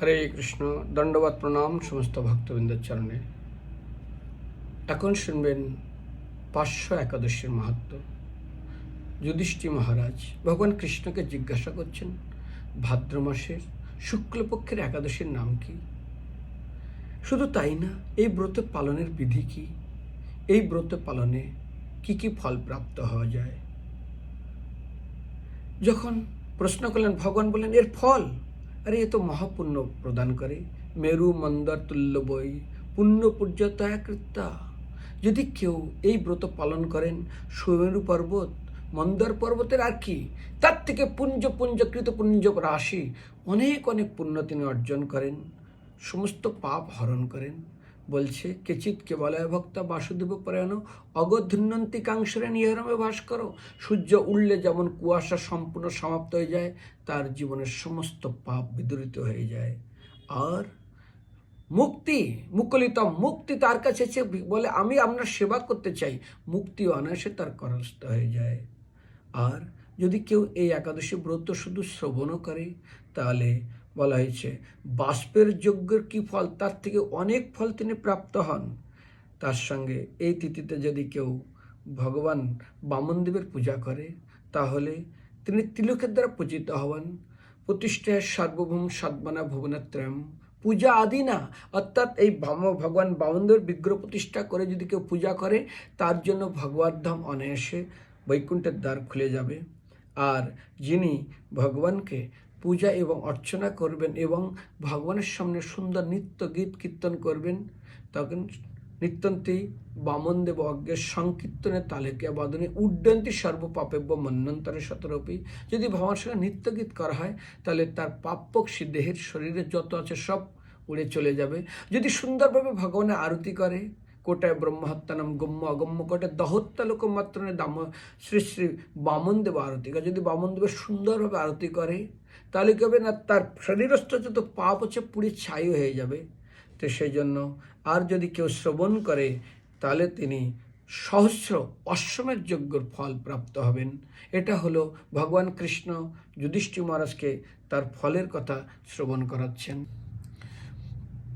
হরে কৃষ্ণ দণ্ডবাদ প্রণাম সমস্ত ভক্তবৃন্দের চরণে। এখন শুনবেন পাঁচশো একাদশীর মাহাত্ম। যুধিষ্ঠি মহারাজ ভগবান কৃষ্ণকে জিজ্ঞাসা করছেন, ভাদ্র মাসের শুক্লপক্ষের একাদশীর নাম কি? শুধু তাই না, এই ব্রত পালনের বিধি কি? এই ব্রত পালনে কি কি ফল প্রাপ্ত হওয়া যায়? যখন প্রশ্ন করলেন, ভগবান বললেন, এর ফল আরে এ তো মহাপুণ্য প্রদান করে মেরু মন্দর তুল্য বই পুণ্য কৃত্যা যদি কেউ এই ব্রত পালন করেন সুমেরু পর্বত মন্দর পর্বতের আর কি তার থেকে পুঞ্জ পুঞ্জকৃত পুঞ্জ রাশি অনেক অনেক পুণ্য তিনি অর্জন করেন সমস্ত পাপ হরণ করেন বলছে কেচিত কেবলয় ভক্তা বাসুদেব পরায়ণ অগধুন্নন্তি কাংশরে নিহরমে বাস করো সূর্য উঠলে যেমন কুয়াশা সম্পূর্ণ সমাপ্ত হয়ে যায়, তার জীবনের সমস্ত পাপ বিদরিত হয়ে যায়। আর মুক্তি, মুকলিতম মুক্তি তার কাছে এসে বলে, আমি আপনার সেবা করতে চাই। মুক্তি অনায়াসে তার করস্থ হয়ে যায়। আর যদি কেউ এই একাদশী ব্রত শুধু শ্রবণও করে, তাহলে বলা হয়েছে, বাষ্পের যজ্ঞের কি ফল? তার থেকে অনেক ফল তিনি প্রাপ্ত হন। তার সঙ্গে এই তিথিতে যদি কেউ ভগবান বামনদেবের পূজা করে, তাহলে তিনি তিলকের দ্বারা পূজিত হবেন। প্রতিষ্ঠায় সার্বভৌম সাতবানা ভুবনাত্রয়ম। পূজা আদি না, অর্থাৎ এই ভাম- ভগবান বামনদেবের বিগ্রহ প্রতিষ্ঠা করে যদি কেউ পূজা করে, তার জন্য ভগবত ধাম অনায়াসে বৈকুণ্ঠের দ্বার খুলে যাবে। আর যিনি ভগবানকে পূজা এবং অর্চনা করবেন এবং ভগবানের সামনে সুন্দর নৃত্য গীত কীর্তন করবেন, তখন নিত্যন্তি বামনদেব অজ্ঞের সংকীর্তনে তালেকে বাদনে উড্ডন্তি সর্বপাপেব্য মন্যন্তরে শতরূপী। যদি ভগবানের সঙ্গে নৃত্য গীত করা হয়, তাহলে তার পাপ্যক্ষী দেহের শরীরে যত আছে সব উড়ে চলে যাবে। যদি সুন্দরভাবে ভগবানের আরতি করে, কোটায় ব্রহ্মহত্যানম গম্য অগম্য, কোটায় দহত্যা লোক মাত্র দাম শ্রী শ্রী বামনদেব আরতি করে। যদি বামনদেবের সুন্দরভাবে আরতি করে তাহলে কি হবে না? তার শরীরস্থ যত পাপ হচ্ছে পুরী ছাই হয়ে যাবে। তো সেই জন্য আর যদি কেউ শ্রবণ করে, তাহলে তিনি সহস্র অশ্বমের যজ্ঞর ফল প্রাপ্ত হবেন। এটা হলো ভগবান কৃষ্ণ যুধিষ্ঠির মহারাজকে তার ফলের কথা শ্রবণ করাচ্ছেন।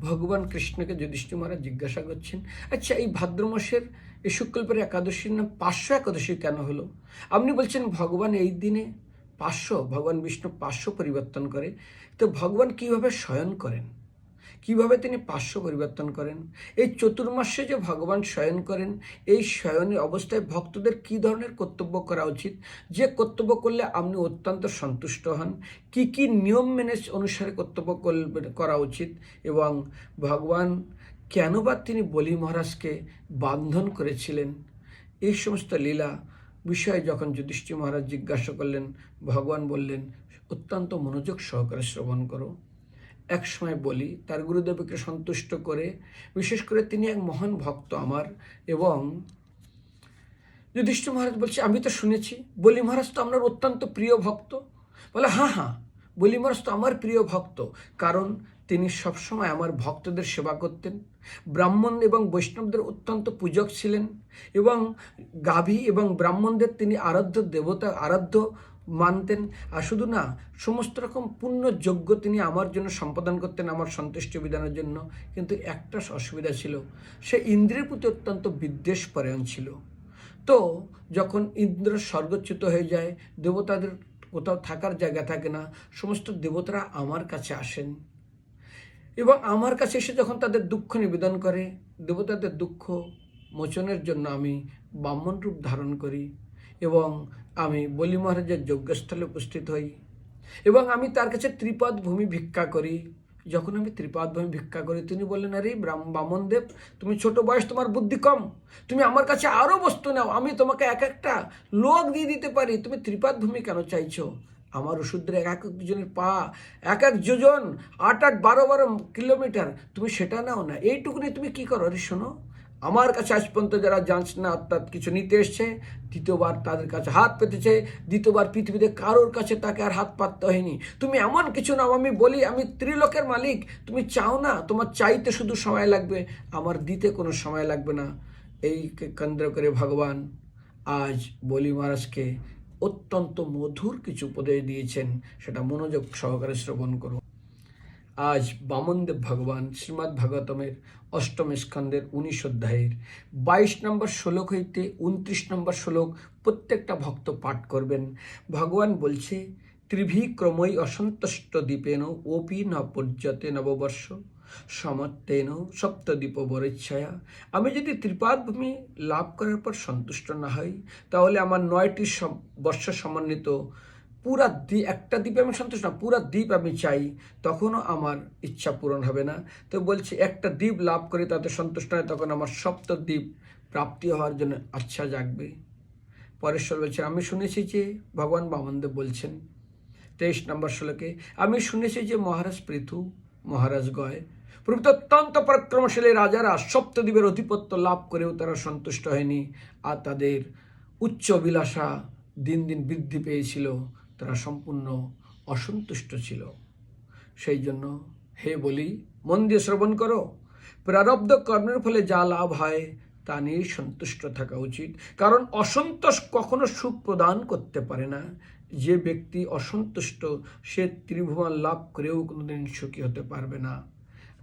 ভগবান কৃষ্ণকে যুধিষ্ঠির মহারাজ জিজ্ঞাসা করছেন আচ্ছা এই ভাদ্র মাসের, এই শুক্লপের একাদশীর নাম পাঁচশো একাদশী কেন হলো? আপনি বলছেন, ভগবান এই দিনে পাঁচশো ভগবান বিষ্ণু পাঁচশো পরিবর্তন করে। তো ভগবান কীভাবে শয়ন করেন? কীভাবে তিনি পার্শ্ব পরিবর্তন করেন? এই চতুর্মাসে যে ভগবান শয়ন করেন, এই শয়নের অবস্থায় ভক্তদের কী ধরনের কর্তব্য করা উচিত? যে কর্তব্য করলে আপনি অত্যন্ত সন্তুষ্ট হন। কি কি নিয়ম মেনে অনুসারে কর্তব্য করা উচিত? এবং ভগবান কেন বা তিনি বলি মহারাজকে বান্ধন করেছিলেন? এই সমস্ত লীলা বিষয়ে যখন যুধিষ্ঠির মহারাজ জিজ্ঞাসা করলেন, ভগবান বললেন, অত্যন্ত মনোযোগ সহকারে শ্রবণ করো। এক সময় বলি, তার গুরুদেবকে সন্তুষ্ট করে, বিশেষ করে তিনি এক মহান ভক্ত আমার এবং যুধিষ্ঠির মহারাজ বলছে, আমি তো শুনেছি, বলি মহারাজ তো আপনার অত্যন্ত প্রিয় ভক্ত। বলে হ্যাঁ হ্যাঁ বলি মহারাজ তো আমার প্রিয় ভক্ত, কারণ তিনি সবসময় আমার ভক্তদের সেবা করতেন। ব্রাহ্মণ এবং বৈষ্ণবদের অত্যন্ত পূজক ছিলেন এবং গাভী এবং ব্রাহ্মণদের তিনি আরাধ্য দেবতা, আরাধ্য মানতেন। আর শুধু না, সমস্ত রকম পূর্ণ যোগ্য তিনি আমার জন্য সম্পাদন করতেন আমার সন্তুষ্টি বিধানের জন্য। কিন্তু একটা অসুবিধা ছিল, সে ইন্দ্রের প্রতি অত্যন্ত বিদ্বেষ পরায়ণ ছিল। তো যখন ইন্দ্র স্বর্গচ্যুত হয়ে যায়, দেবতাদের কোথাও থাকার জায়গা থাকে না, সমস্ত দেবতারা আমার কাছে আসেন। এবং আমার কাছে এসে যখন তাদের দুঃখ নিবেদন করে, দেবতাদের দুঃখ মোচনের জন্য আমি ব্রাহ্মণ রূপ ধারণ করি এবং আমি বলি মহারাজের যজ্ঞস্থলে উপস্থিত হই এবং আমি তার কাছে ত্রিপদ ভূমি ভিক্ষা করি। যখন আমি ত্রিপদ ভূমি ভিক্ষা করি, তিনি বললেন, আরে ব্রাহ্ম বামনদেব তুমি ছোট বয়স, তোমার বুদ্ধি কম। তুমি আমার কাছে আরও বস্তু নাও, আমি তোমাকে এক একটা লোক দিয়ে দিতে পারি। তুমি ত্রিপাদ ভূমি কেন চাইছো? আমার ওষুধের এক এক জনের পা, এক এক যোজন, আট আট বারো বারো কিলোমিটার। তুমি সেটা নাও না। এইটুকুনি তুমি কি করো? আরে শোনো, আমার কাছে আজ পর্যন্ত যারা না, অর্থাৎ কিছু নিতে এসছে, দ্বিতীয়বার তাদের কাছে হাত পেতেছে, দ্বিতীয়বার পৃথিবীতে কারোর কাছে তাকে আর হাত পাততে হয়নি। তুমি এমন কিছু নাও, আমি বলি, আমি ত্রিলোকের মালিক। তুমি চাও না, তোমার চাইতে শুধু সময় লাগবে। আমার দিতে কোনো সময় লাগবে না। এই কেন্দ্র করে ভগবান আজ বলি মহারাজকে অত্যন্ত মধুর কিছু উপদেশ দিয়েছেন, সেটা মনোযোগ সহকারে শ্রবণ করুন। আজ বামনদেব ভগবান শ্রীমদ্ ভাগবতমের অষ্টম স্কন্ধের উনিশ অধ্যায়ের বাইশ নম্বর শ্লোক হইতে উনত্রিশ নম্বর শ্লোক প্রত্যেকটা ভক্ত পাঠ করবেন। ভগবান বলছে ত্রিভিক্রমই অসন্তুষ্ট দ্বীপেন ওপি ন পর্যতে নববর্ষ। সমত্তেন সপ্তদ্বীপ বরেচ্ছায়া। আমি যদি ত্রিপাদভূমি লাভ করার পর সন্তুষ্ট না হই, তাহলে আমার নয়টি বর্ষ সমন্বিত পুরা দ্বীপ একটা দ্বীপে আমি সন্তুষ্ট না, পুরা দ্বীপ আমি চাই, তখনও আমার ইচ্ছা পূরণ হবে না। তো বলছি, একটা দ্বীপ লাভ করে তাতে সন্তুষ্ট হয় তখন আমার সপ্ত দ্বীপ প্রাপ্তি হওয়ার জন্য আচ্ছা জাগবে। পরেশ্বর বলছেন আমি শুনেছি যে ভগবান বামনদেব বলছেন, তেইশ নম্বর শ্লোকে, আমি শুনেছি যে মহারাজ পৃথু, মহারাজ গয় প্রভৃত অত্যন্ত পরাক্রমশালী রাজারা সপ্তদ্বীপের অধিপত্য লাভ করেও তারা সন্তুষ্ট হয়নি, আর তাদের উচ্চ বিলাসা দিন দিন বৃদ্ধি পেয়েছিল, তারা সম্পূর্ণ অসন্তুষ্ট ছিল। সেই জন্য হে বলি, মন দিয়ে শ্রবণ করো। প্রারব্ধ কর্মের ফলে যা লাভ হয়, তা নিয়ে সন্তুষ্ট থাকা উচিত। কারণ অসন্তোষ কখনো সুখ প্রদান করতে পারে না। যে ব্যক্তি অসন্তুষ্ট, সে ত্রিভুবন লাভ করেও কোনোদিন সুখী হতে পারবে না।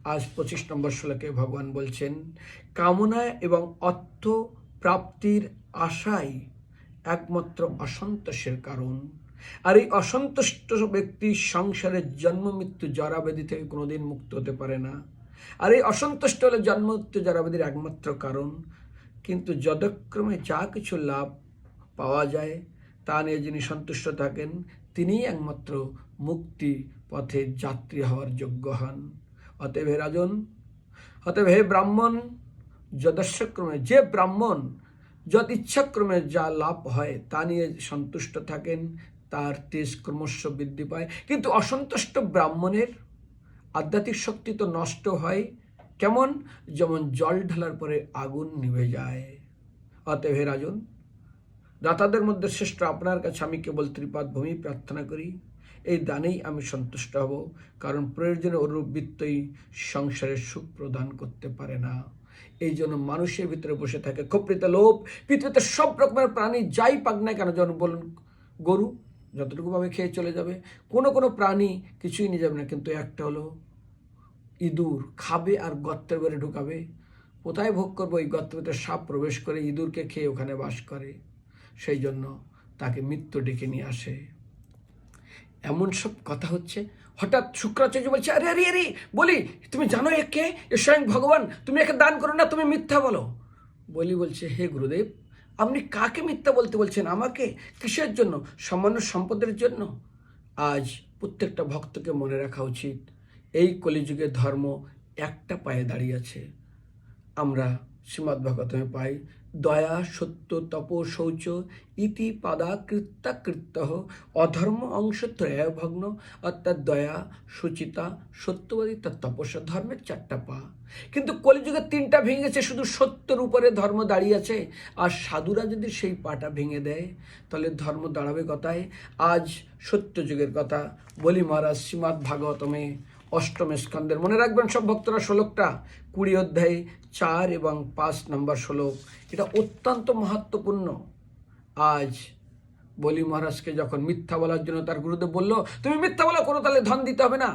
আজ পঁচিশ নম্বর শ্লোকে ভগবান বলছেন, কামনা এবং অর্থ প্রাপ্তির আশাই একমাত্র অসন্তোষের কারণ। আর এই অসন্তুষ্ট ব্যক্তি সংসারের জন্ম, মৃত্যু জরাবেদি থেকে কোনোদিন মুক্ত হতে পারে না। আর এই অসন্তুষ্ট হলে জন্ম, মৃত্যু জরাবেদির একমাত্র কারণ। কিন্তু যদক্রমে যা কিছু লাভ পাওয়া যায়, তা নিয়ে যিনি সন্তুষ্ট থাকেন, তিনিই একমাত্র মুক্তি পথে যাত্রী হওয়ার যোগ্য হন। অতএব হে রাজন, অতএব হে ব্রাহ্মণ, যদস্যক্রমে যে ব্রাহ্মণ যত ইচ্ছাক্রমে যা লাভ হয় তা নিয়ে সন্তুষ্ট থাকেন, তার তেজ ক্রমশ বৃদ্ধি পায়। কিন্তু অসন্তুষ্ট ব্রাহ্মণের আধ্যাত্মিক শক্তি তো নষ্ট হয়। কেমন? যেমন জল ঢালার পরে আগুন নিভে যায়। অতএব হে রাজন, দাতাদের মধ্যে শ্রেষ্ঠ আপনার কাছে আমি কেবল ত্রিপাদ ভূমি প্রার্থনা করি। এই দানেই আমি সন্তুষ্ট হব, কারণ প্রয়োজনে অনুরূপ বৃত্তই সংসারের সুখ প্রদান করতে পারে না। এই জন্য মানুষের ভিতরে বসে থাকে ক্ষোভৃত লোভ। পৃথিবীতে সব রকমের প্রাণী যাই পাক না কেন, যেমন বলুন গরু যতটুকুভাবে খেয়ে চলে যাবে, কোনো কোনো প্রাণী কিছুই নিয়ে যাবে না, কিন্তু একটা হলো ইঁদুর, খাবে আর গর্তের ঘরে ঢুকাবে। কোথায় ভোগ করব? এই গর্তের ভিতরে সাপ প্রবেশ করে ইঁদুরকে খেয়ে ওখানে বাস করে। সেই জন্য তাকে মৃত্যু ডেকে নিয়ে আসে। এমন সব কথা হচ্ছে। হঠাৎ শুক্রাচার্য বলছে, আরে আরে আরে, বলি, তুমি জানো একে এ স্বয়ং ভগবান। তুমি একে দান করো না, তুমি মিথ্যা বলো। বলি বলছে, হে গুরুদেব, আপনি কাকে মিথ্যা বলতে বলছেন? আমাকে? কিসের জন্য? সামান্য সম্পদের জন্য? আজ প্রত্যেকটা ভক্তকে মনে রাখা উচিত, এই কলিযুগের ধর্ম একটা পায়ে দাঁড়িয়ে আছে। আমরা শ্রীমদ্ ভাগবতমে পাই দয়া, সত্য তপ শৌচ ইতি পাদা কৃত্যাকৃত্য অধর্ম অংশ ত্রয় ভগ্ন অর্থাৎ দয়া, সুচিতা, সত্যবাদী তার তপস্যা, ধর্মের চারটা পা। কিন্তু কলিযুগে তিনটা ভেঙে গেছে, শুধু সত্যের উপরে ধর্ম দাঁড়িয়ে আছে। আর সাধুরা যদি সেই পাটা ভেঙে দেয়, তাহলে ধর্ম দাঁড়াবে কথায়? আজ সত্য যুগের কথা। বলি মহারাজ শ্রীমদ্ ভাগবতমে অষ্টম স্কন্দের মনে রাখবেন সব ভক্তরা, শ্লোকটা কুড়ি অধ্যায়ে চার এবং পাঁচ নম্বর শ্লোক। এটা অত্যন্ত মাহাত্মপূর্ণ আজ বলি মহারাজকে যখন মিথ্যা বলার জন্য তার গুরুদেব বলল, তুমি মিথ্যা বলো, কোনো তাহলে ধন দিতে হবে না।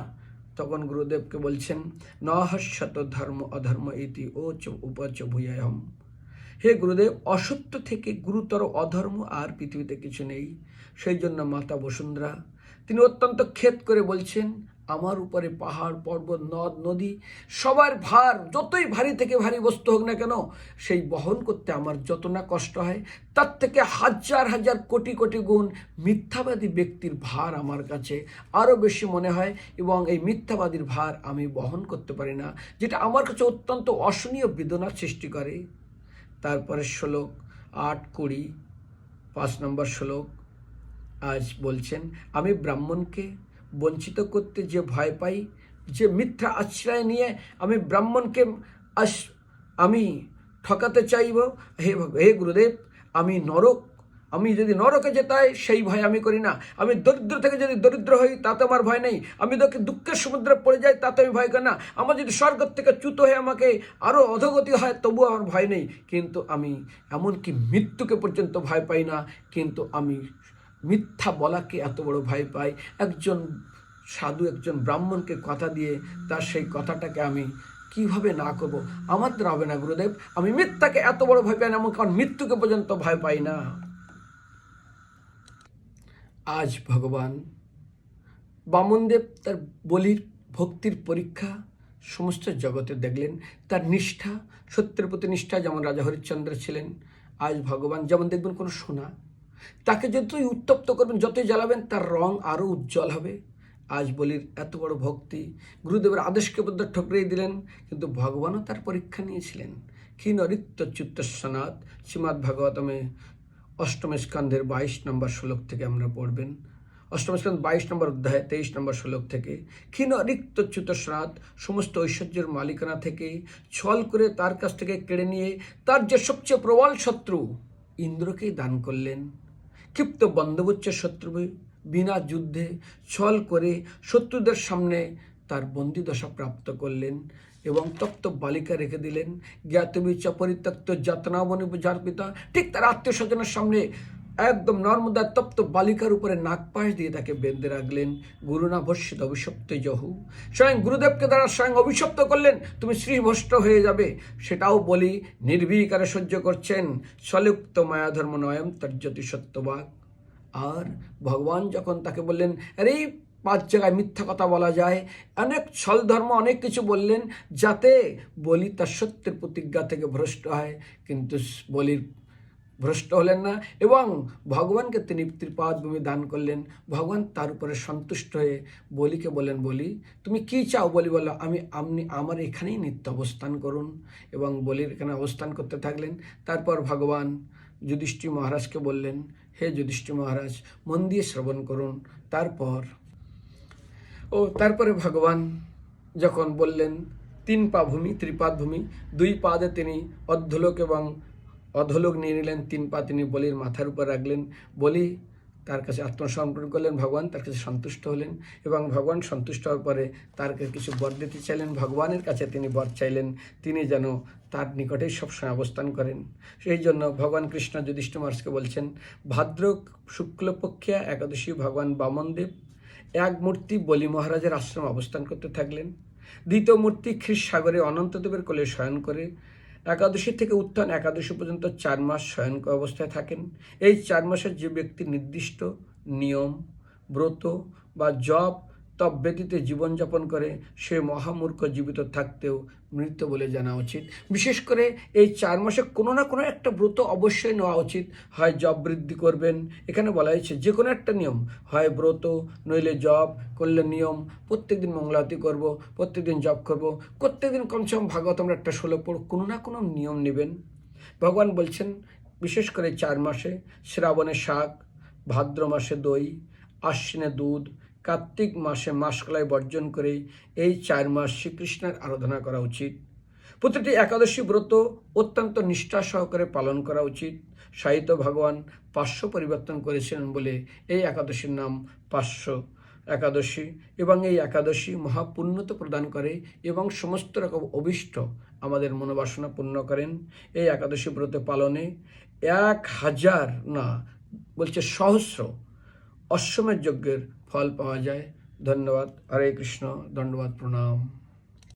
তখন গুরুদেবকে বলছেন নহস্যত ধর্ম অধর্ম ইতি ও চ উপচ ভূয়াহম। হে গুরুদেব, অসত্য থেকে গুরুতর অধর্ম আর পৃথিবীতে কিছু নেই। সেই জন্য মাতা বসুন্ধরা, তিনি অত্যন্ত ক্ষেত করে বলছেন আমার উপরে পাহাড়, পর্বত, নদ, নদী, সবার ভার, যতই ভারী থেকে ভারী বস্তু হোক না কেন, সেই বহন করতে আমার যত না কষ্ট হয়, তার থেকে হাজার হাজার কোটি কোটি গুণ মিথ্যাবাদী ব্যক্তির ভার আমার কাছে আরও বেশি মনে হয় এবং এই মিথ্যাবাদীর ভার আমি বহন করতে পারি না, যেটা আমার কাছে অত্যন্ত অসহনীয় বেদনার সৃষ্টি করে। তারপরে শ্লোক আট কুড়ি, পাঁচ নম্বর শ্লোক আজ বলছেন, আমি ব্রাহ্মণকে বঞ্চিত করতে যে ভয় পাই, যে মিথ্যা আশ্রয় নিয়ে আমি ব্রাহ্মণকে আস, আমি ঠকাতে চাইব, হে হে গুরুদেব, আমি নরক, আমি যদি নরকে যেতে হয় সেই ভয় আমি করি না। আমি দরিদ্র থেকে যদি দরিদ্র হই, তাতে আমার ভয় নেই। আমি তোকে দুঃখের সমুদ্রে পড়ে যাই, তাতে আমি ভয় করি না। আমার যদি স্বর্গ থেকে চ্যুত হয়ে আমাকে আরও অধগতি হয় তবুও আমার ভয় নেই। কিন্তু আমি এমনকি মৃত্যুকে পর্যন্ত ভয় পাই না। কিন্তু আমি মিথ্যা বলাকে এত বড় ভয় পাই একজন সাধু, একজন ব্রাহ্মণকে কথা দিয়ে তার সেই কথাটাকে আমি কীভাবে না করব? আমার হবে না, গুরুদেব। আমি মিথ্যাকে এত বড় ভয় পাই না, এমন কারণ মৃত্যুকে পর্যন্ত ভয় পাই না। আজ ভগবান বামনদেব তার বলির ভক্তির পরীক্ষা সমস্ত জগতে দেখলেন। তার নিষ্ঠা, সত্যের প্রতি নিষ্ঠা, যেমন রাজা হরিশ্চন্দ্র ছিলেন, আজ ভগবান, যেমন দেখবেন কোনো সোনা তাকে যতই উত্তপ্ত করবেন, যতই জ্বালাবেন, তার রং আরও উজ্জ্বল হবে। আজ বলির এত বড় ভক্তি। গুরুদেবের আদেশকে বদ্ধ ঠকরেই দিলেন, কিন্তু ভগবানও তার পরীক্ষা নিয়েছিলেন। ক্ষীণ রিক্ত চিত্তস্বনাথ শ্রীমৎ ভাগবতমে অষ্টম স্কন্ধের বাইশ নম্বর শ্লোক থেকে আমরা পড়বেন। অষ্টম স্কন্ধ বাইশ নম্বর অধ্যায়, তেইশ নম্বর শ্লোক থেকে। ক্ষীণ রিক্ত চ্যুতস্নাথ সমস্ত ঐশ্বর্যের মালিকানা থেকে ছল করে তার কাছ থেকে কেড়ে নিয়ে তার যে সবচেয়ে প্রবল শত্রু ইন্দ্রকেই দান করলেন। ক্ষিপ্ত বন্দোবচ্চের শত্রু বিনা যুদ্ধে ছল করে শত্রুদের সামনে তার বন্দিদশা প্রাপ্ত করলেন এবং তপ্ত বালিকা রেখে দিলেন। জ্ঞাতবিচ পরিত্যক্ত যাতনাবনী যার পিতা ঠিক তার আত্মীয় স্বজনের সামনে একদম নর্মদার তপ্ত বালিকার উপরে নাক পাশ দিয়ে তাকে বেঁধে রাখলেন। গুরুনা ভস্যিত অভিশপ্ত জহু। স্বয়ং গুরুদেবকে দ্বারা স্বয়ং অভিশপ্ত করলেন, তুমি শ্রীভষ্ট হয়ে যাবে। সেটাও বলি নির্ভীকারে সহ্য করছেন সলিপ্ত মায়াধর্ম নয়ম তর্জতি সত্যবাক। আর ভগবান যখন তাকে বললেন, আরে পাঁচ জায়গায় মিথ্যা কথা বলা যায়, অনেক ছল ধর্ম, অনেক কিছু বললেন, যাতে বলি তার সত্যের প্রতিজ্ঞা থেকে ভ্রষ্ট হয়। কিন্তু বলির ভ্রষ্ট হলেন না এবং ভগবানকে তিনি ত্রিপাদ ভূমি দান করলেন। ভগবান তার উপরে সন্তুষ্ট হয়ে বলিকে বলেন বলি, তুমি কি চাও? বলি বলো, আমি, আপনি আমার এখানেই নিত্য অবস্থান করুন। এবং বলির এখানে অবস্থান করতে থাকলেন। তারপর ভগবান যুধিষ্ঠির মহারাজকে বললেন, হে যুধিষ্ঠির মহারাজ, মন দিয়ে শ্রবণ করুন। তারপর, ও তারপরে ভগবান যখন বললেন, তিন পা ভূমি, ত্রিপাদ ভূমি, দুই পাদে তিনি অর্ধলোক এবং অধলোক নিয়ে নিলেন, তিন পা তিনি বলির মাথার উপর রাখলেন। বলি তার কাছে আত্মসমর্পণ করলেন, ভগবান তার কাছে সন্তুষ্ট হলেন এবং ভগবান সন্তুষ্ট হওয়ার পরে তার কাছে কিছু বর দিতে চাইলেন, ভগবানের কাছে তিনি বর চাইলেন, তিনি যেন তার নিকটেই সবসময় অবস্থান করেন। সেই জন্য ভগবান কৃষ্ণ যুধিষ্ঠ মহারাজকে বলছেন, ভাদ্র শুক্লপক্ষিয়া একাদশী ভগবান বামনদেব এক মূর্তি বলি মহারাজের আশ্রমে অবস্থান করতে থাকলেন। দ্বিতীয় মূর্তি খ্রিস সাগরে অনন্তদেবের কোলে শয়ন করে একাদশী থেকে উত্থান একাদশী পর্যন্ত চার মাস শয়ন অবস্থায় থাকেন। এই চার মাসের যে ব্যক্তি নির্দিষ্ট নিয়ম, ব্রত বা জপ তপ ব্যতীতে জীবনযাপন করে সে মহামূর্খ জীবিত থাকতেও মৃত বলে জানা উচিত। বিশেষ করে এই চার মাসে কোনো না কোনো একটা ব্রত অবশ্যই নেওয়া উচিত। হয় জব বৃদ্ধি করবেন, এখানে বলা হয়েছে যে কোনো একটা নিয়ম। হয় ব্রত, নইলে জব করলে নিয়ম। প্রত্যেকদিন মঙ্গলাতি করব, প্রত্যেকদিন জব করব। প্রত্যেকদিন কমসে কম ভাগবত আমরা একটা ষোলো পড়, কোনো না কোনো নিয়ম নেবেন। ভগবান বলছেন, বিশেষ করে চার মাসে শ্রাবণে শাক, ভাদ্র মাসে দই, আশ্বিনে দুধ কার্তিক মাসে মাসকলাই বর্জন করে এই চার মাস শ্রীকৃষ্ণের আরাধনা করা উচিত। প্রতিটি একাদশী ব্রত অত্যন্ত নিষ্ঠা সহকারে পালন করা উচিত। সাহিত্য ভগবান পার্শ্ব পরিবর্তন করেছিলেন বলে এই একাদশীর নাম পার্শ্ব একাদশী এবং এই একাদশী মহাপুণ্যত প্রদান করে এবং সমস্ত রকম অভিষ্ট আমাদের মনোবাসনা পূর্ণ করেন। এই একাদশী ব্রত পালনে এক হাজার না, বলছে সহস্র অশ্বমের যজ্ঞের ফল পাওয়া যায় ধন্যবাদ হরে কৃষ্ণ ধন্যবাদ প্রণাম